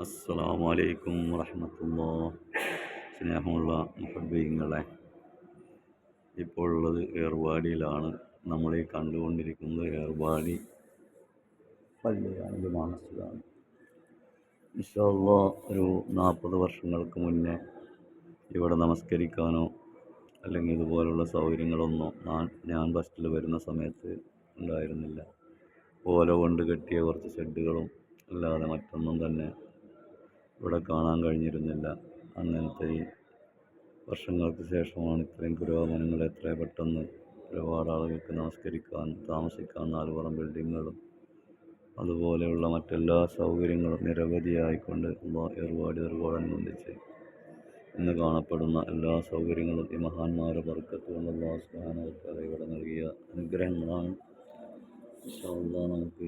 അലൈക്കും വറഹമത്തുള്ള സ്നേഹമുള്ള മുഹബീങ്ങളെ ഇപ്പോൾ ഉള്ളത് ഏർവാടിയിലാണ്. നമ്മളീ കണ്ടുകൊണ്ടിരിക്കുന്നത് ഏർവാടി പള്ളിയാണ് മാനസികമാണ് ഇഷ്ടമുള്ള ഒരു നാൽപ്പത് വർഷങ്ങൾക്ക് മുന്നേ ഇവിടെ നമസ്കരിക്കാനോ അല്ലെങ്കിൽ ഇതുപോലുള്ള സൗകര്യങ്ങളൊന്നും ഞാൻ ഞാൻ ബസ്സിൽ വരുന്ന സമയത്ത് ഉണ്ടായിരുന്നില്ല. ഓല കൊണ്ട് കെട്ടിയ കുറച്ച് ഷെഡുകളും അല്ലാതെ മറ്റൊന്നും തന്നെ ഇവിടെ കാണാൻ കഴിഞ്ഞിരുന്നില്ല. അങ്ങനത്തെ വർഷങ്ങൾക്ക് ശേഷമാണ് ഇത്രയും പുരോഗമനങ്ങൾ എത്ര പെട്ടെന്ന് ഒരുപാട് ആളുകൾക്ക് നമസ്കരിക്കാൻ താമസിക്കാൻ നാലുപുറം ബിൽഡിങ്ങുകളും അതുപോലെയുള്ള മറ്റെല്ലാ സൗകര്യങ്ങളും നിരവധിയായിക്കൊണ്ട് ഒരുപാട് ഒരുപാടനുബന്ധിച്ച് ഇന്ന് കാണപ്പെടുന്ന എല്ലാ സൗകര്യങ്ങളും ഈ മഹാന്മാരെ ബർക്കത്ത് കൊണ്ട് അള്ളാഹു തആല ഇവിടെ നൽകിയ അനുഗ്രഹങ്ങളാണ്. നമുക്ക്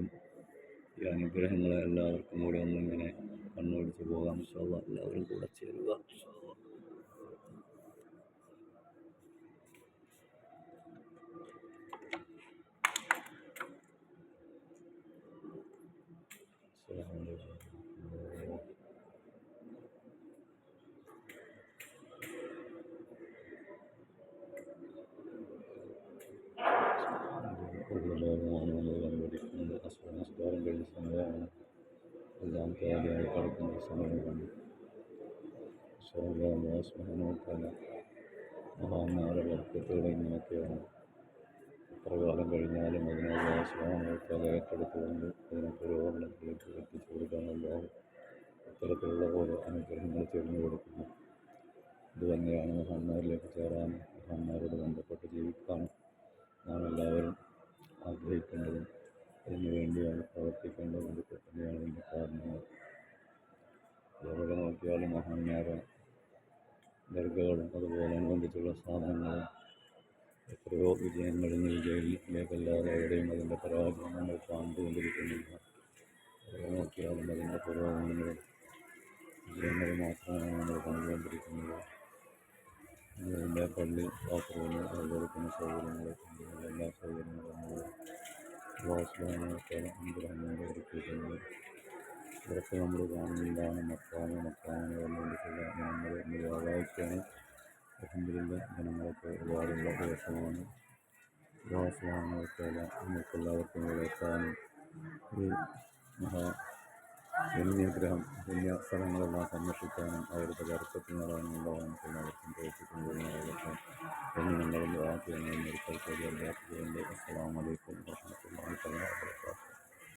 ഈ അനുഗ്രഹങ്ങളെ എല്ലാവർക്കും കൂടെ ഒന്നിങ്ങനെ കണ്ണോടിച്ച് പോകാം ഇൻഷാ അല്ലാഹ് എല്ലാവരും കൂടെ ചേരുക ഇൻഷാ അല്ലാഹ്. അസ്സലാമു അലൈക്കും. അസുഖ നമസ്കാരം കഴിഞ്ഞ സമയമാണ്. എല്ലാം കാര്യമായി കിടക്കുന്ന സമയമാണ്. സ്മരണക്കാല മഹാന്മാരെ വർക്കത്തോടെ എത്ര കാലം കഴിഞ്ഞാലും അതിനുള്ള സ്മരണക്കാല ഏറ്റെടുത്തുകൊണ്ട് അതിനെ പുരോഗമനത്തിലേക്ക് എത്തിച്ചു കൊടുക്കാനുള്ള ഇത്തരത്തിലുള്ള ഓരോ അനുഗ്രഹങ്ങൾ തിരഞ്ഞു കൊടുക്കുന്നു. ഇത് തന്നെയാണ് മഹാന്മാരിലേക്ക് ചേരാൻ മഹാന്മാരോട് ബന്ധപ്പെട്ട് ജീവിക്കാനും നാം എല്ലാവരും ആഗ്രഹിക്കുന്നതും വേണ്ടിയാണ് പ്രവർത്തിക്കേണ്ടതും. ഇതൊക്കെ തന്നെയാണ് ഇതിന്റെ കാരണങ്ങൾ എവിടെ നോക്കിയാലും മഹാന്മാരെ ദർഗകളും അതുപോലെ അനുബന്ധിച്ചുള്ള സ്ഥാപനങ്ങളും എത്രയോ വിജയങ്ങൾ ഇന്ന് വിജയത്തിലേക്കല്ലാതെ എവിടെയും അതിന്റെ പരാജയം നമ്മൾ കണ്ടുകൊണ്ടിരിക്കുന്നില്ല. എവിടെ നോക്കിയാലും അതിന്റെ പുരോഗമനങ്ങളും വിജയങ്ങൾ മാത്രമാണ് നമ്മൾ കണ്ടുകൊണ്ടിരിക്കുന്നത്. പള്ളി ബാത്റൂം അതുപോലെ തന്നെ സൗകര്യങ്ങളൊക്കെ എല്ലാ വാസ്ലാനൊക്കെ അനുഗ്രഹങ്ങളോട് ഒരുക്കിയിട്ടുണ്ട് ഇതൊക്കെ നമ്മൾ കാണുന്നതാണ് മക്കാമ മക്കാമ വേണ്ടിയിട്ടുള്ള നമ്മൾ വ്യാഴാഴ്ചയാണ് അലഹമില്ല ജനങ്ങളൊക്കെ ഒരുപാടുള്ള ദിവസമാണ് വാസ്ലാനൊക്കെ നമുക്ക് എല്ലാവർക്കും ഇവിടെ എത്താനും ഒരു മഹാ പുണ്യഗ്രഹം പുണ്യ സ്ഥലങ്ങളെല്ലാം സന്ദർശിക്കാനും അവരുടെ ചരിത്രത്തിൽ നേടാനും ഉണ്ടാകാനും എല്ലാവർക്കും പ്രവർത്തിക്കുന്നതിനാകട്ടെ എന്ന് ഞങ്ങളും ആദ്യം ഒരിക്കൽ കൂടി എല്ലാവർക്കും അസ്സലാമലൈക്കും വാഹമത്തുള്ളാഹി തആല വബറകാതുഹു.